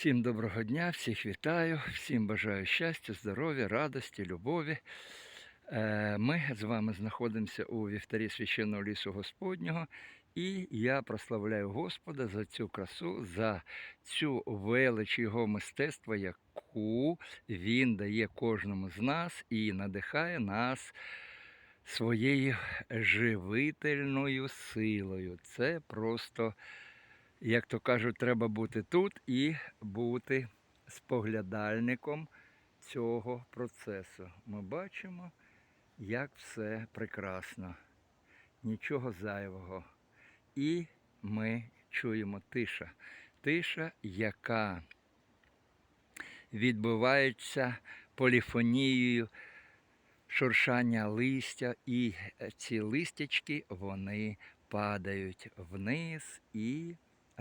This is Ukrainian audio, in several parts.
Всім доброго дня, всіх вітаю, всім бажаю щастя, здоров'я, радості, любові. Е, Ми з вами знаходимося у вівтарі священного лісу Господнього, і я прославляю Господа за цю красу, за цю велич його мистецтва, яку він дає кожному з нас і надихає нас своєю живительною силою. Це просто як то кажуть, треба бути тут і бути споглядальником цього процесу. Ми бачимо, як все прекрасно, нічого зайвого. І ми чуємо тиша. Тиша, яка відбувається поліфонією шуршання листя, і ці листячки вони падають вниз і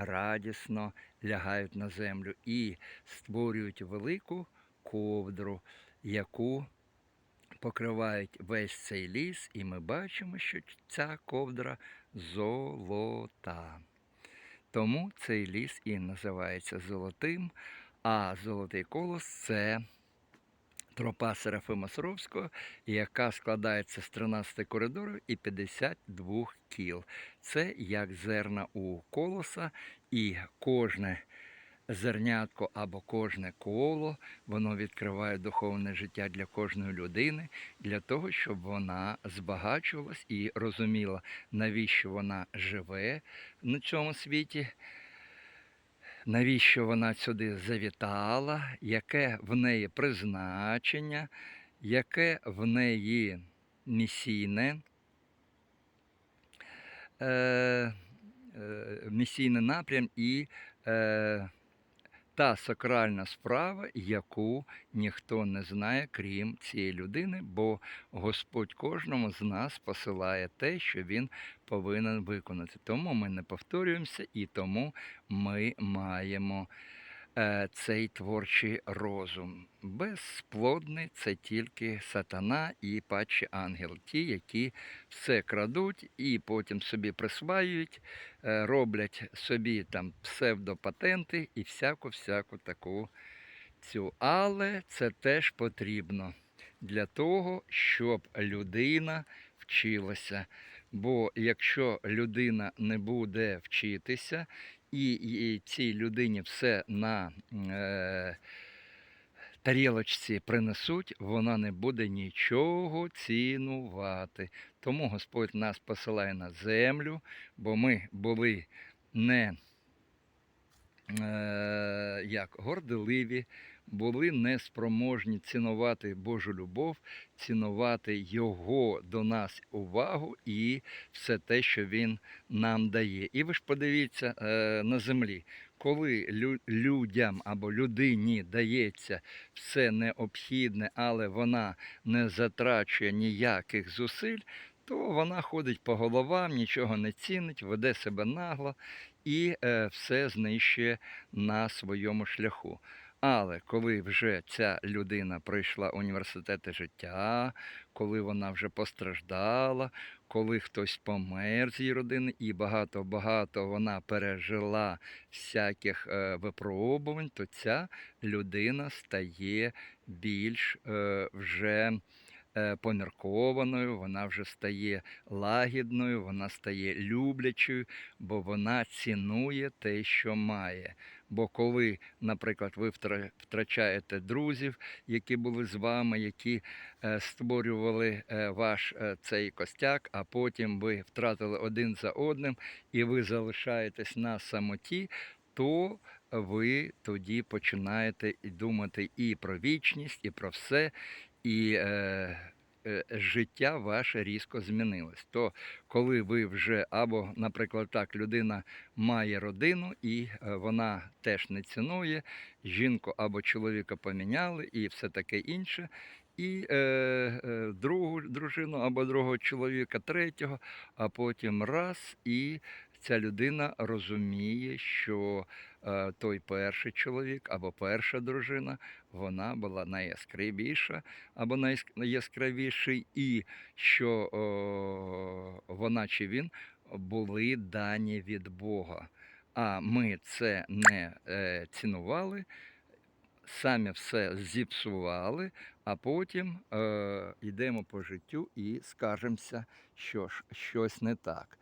радісно лягають на землю і створюють велику ковдру, яку покривають весь цей ліс, і ми бачимо, що ця ковдра золота. Тому цей ліс і називається золотим, а золотий колос це тропа Серафима Саровського, яка складається з 13 коридорів і 52 кіл. Це як зерна у колоса, і кожне зернятко або кожне коло, воно відкриває духовне життя для кожної людини, для того, щоб вона збагачувалась і розуміла, навіщо вона живе на цьому світі навіщо вона сюди завітала, яке в неї призначення, яке в неї місійне, е, е, місійний напрям і е, та сакральна справа, яку ніхто не знає, крім цієї людини, бо Господь кожному з нас посилає те, що Він повинен виконати. Тому ми не повторюємося і тому ми маємо цей творчий розум. Безплодний це тільки сатана і паче ангел, ті, які все крадуть і потім собі присваюють, е, роблять собі там псевдопатенти і всяку-всяку таку цю. Але це теж потрібно для того, щоб людина вчилася. Бо якщо людина не буде вчитися, і, і цій людині все на е, тарілочці принесуть, вона не буде нічого цінувати. Тому Господь нас посилає на землю, бо ми були не е, як горделиві, були неспроможні цінувати Божу любов, цінувати Його до нас увагу і все те, що Він нам дає. І ви ж подивіться е, на землі, коли людям або людині дається все необхідне, але вона не затрачує ніяких зусиль. То вона ходить по головам, нічого не цінить, веде себе нагло і е, все знищує на своєму шляху. Але коли вже ця людина пройшла університети життя, коли вона вже постраждала, коли хтось помер з її родини, і багато-багато вона пережила всяких е, випробувань, то ця людина стає більш е, вже поміркованою, вона вже стає лагідною, вона стає люблячою, бо вона цінує те, що має. Бо коли, наприклад, ви втрачаєте друзів, які були з вами, які е, створювали е, ваш е, цей костяк, а потім ви втратили один за одним, і ви залишаєтесь на самоті, то ви тоді починаєте думати і про вічність, і про все, і е, е, життя ваше різко змінилось. То коли ви вже або, наприклад, так, людина має родину і е, вона теж не цінує, жінку або чоловіка поміняли і все таке інше. І е, е, другу дружину або другого чоловіка, третього, а потім раз, і ця людина розуміє, що е, той перший чоловік або перша дружина, вона була найяскравіша або найяскравіший, і що о, вона чи він були дані від Бога. а ми це не е, цінували, самі все зіпсували, а потім е, йдемо по життю і скажемося, що ж щось не так.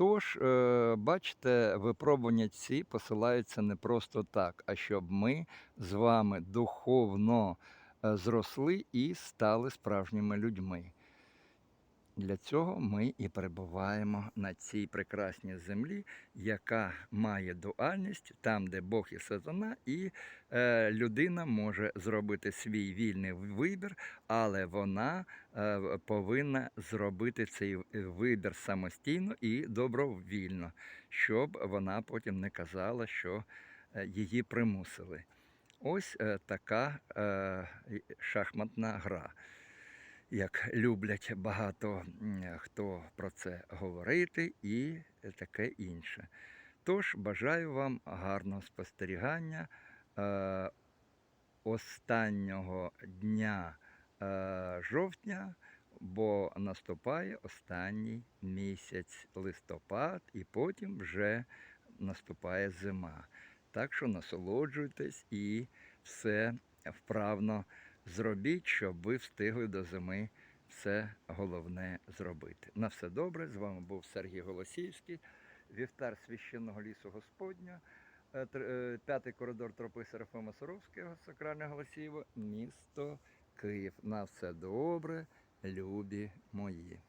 Тож, е, бачите, випробування ці посилаються не просто так, а щоб ми з вами духовно е, зросли і стали справжніми людьми. Для цього ми і перебуваємо на цій прекрасній землі, яка має дуальність, там, де Бог і сатана, і е, людина може зробити свій вільний вибір, але вона е, повинна зробити цей вибір самостійно і добровільно, щоб вона потім не казала, що е, її примусили. Ось е, така е, шахматна гра як люблять багато хто про це говорити, і таке інше. Тож бажаю вам гарного спостерігання е, останнього дня е, жовтня, бо наступає останній місяць листопад, і потім вже наступає зима. Так що насолоджуйтесь і все вправно зробіть, щоб ви встигли до зими все головне зробити. На все добре. З вами був Сергій Голосіївський, вівтар священного лісу Господня, е, е, п'ятий коридор тропи Серафима Саровського, Сакральне Голосіїво, місто Київ. На все добре, любі мої.